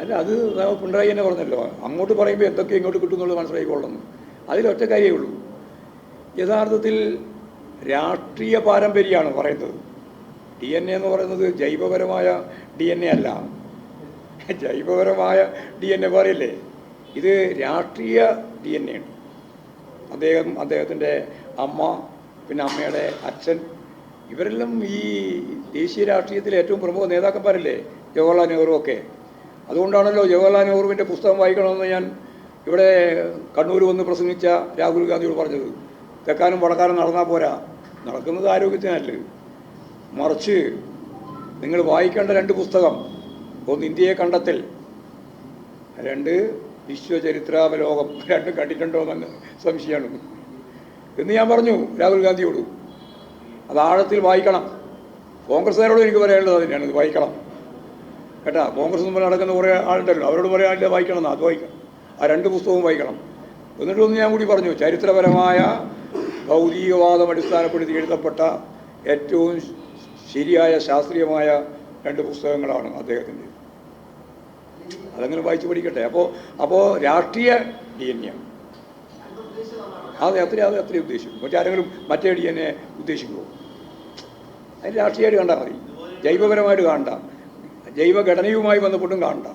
അല്ല അത് പിണറായി തന്നെ പറഞ്ഞല്ലോ. അങ്ങോട്ട് പറയുമ്പോൾ എന്തൊക്കെ ഇങ്ങോട്ട് കിട്ടുന്നുള്ളത് മനസ്സിലായിക്കൊള്ളണം അതിലൊറ്റ കാര്യമേ ഉള്ളൂ. യഥാർത്ഥത്തിൽ രാഷ്ട്രീയ പാരമ്പര്യമാണ് പറയുന്നത്. ഡി എൻ എ എന്ന് പറയുന്നത് ജൈവപരമായ ഡി എൻ എ അല്ല. ജൈവപരമായ ഡി എൻ എ പറയില്ലേ? ഇത് രാഷ്ട്രീയ ഡി എൻ എ ആണ്. അദ്ദേഹം അദ്ദേഹത്തിന്റെ അമ്മ പിന്നെ അമ്മയുടെ അച്ഛൻ ഇവരെല്ലാം ഈ ദേശീയ രാഷ്ട്രീയത്തിലെ ഏറ്റവും പ്രമുഖ നേതാക്കന്മാരല്ലേ? ജവഹർലാൽ നെഹ്റു ഒക്കെ. അതുകൊണ്ടാണല്ലോ ജവഹർലാൽ നെഹ്റുവിന്റെ പുസ്തകം വായിക്കണമെന്ന് ഞാൻ ഇവിടെ കണ്ണൂർ വന്ന് പ്രസംഗിച്ച രാഹുൽ ഗാന്ധിയോട് പറഞ്ഞത്. തെക്കാനും വടക്കാനും നടന്നാൽ പോരാ. നടക്കുന്നത് ആരോഗ്യത്തിനല്ല. മറിച്ച് നിങ്ങൾ വായിക്കേണ്ട രണ്ട് പുസ്തകം ഒന്ന് ഇന്ത്യയെ കണ്ടെത്തൽ രണ്ട് വിശ്വചരിത്രാവലോകം രണ്ടും കണ്ടിട്ടുണ്ടോ എന്ന് സംശയമാണ്. എന്ന് ഞാൻ പറഞ്ഞു രാഹുൽ ഗാന്ധിയോട്. അത് ആഴത്തിൽ വായിക്കണം. കോൺഗ്രസ്സുകാരോട് എനിക്ക് പറയാനുള്ളത് അതിനാണ് ഇത് വായിക്കണം. കേട്ടാ കോൺഗ്രസ് മുമ്പിൽ നടക്കുന്ന കുറേ ആളുണ്ടല്ലോ അവരോട് പറയാൻ പറയാനില്ല വായിക്കണം അത് വായിക്കണം. ആ രണ്ട് പുസ്തകവും വായിക്കണം. എന്നിട്ടൊന്ന് ഞാൻ കൂടി പറഞ്ഞു ചരിത്രപരമായ ഭൗതികവാദം അടിസ്ഥാനപ്പെടുത്തി എഴുതപ്പെട്ട ഏറ്റവും ശരിയായ ശാസ്ത്രീയമായ രണ്ട് പുസ്തകങ്ങളാണ് അദ്ദേഹത്തിന്റെ. അതങ്ങനെ വായിച്ചു പഠിക്കട്ടെ. അപ്പോൾ അപ്പോൾ രാഷ്ട്രീയ ഡി എൻ എ അതെ അത്രയും അത് അത്രയും ഉദ്ദേശിക്കും മറ്റാരെങ്കിലും മറ്റേ ഡി എൻ എ ഉദ്ദേശിക്കുമോ അതിന് രാഷ്ട്രീയമായിട്ട് കണ്ടാൽ മതി. ജൈവപരമായിട്ട് കാണണ്ട ജൈവഘടനയുമായി ബന്ധപ്പെട്ടും കാണണ്ട.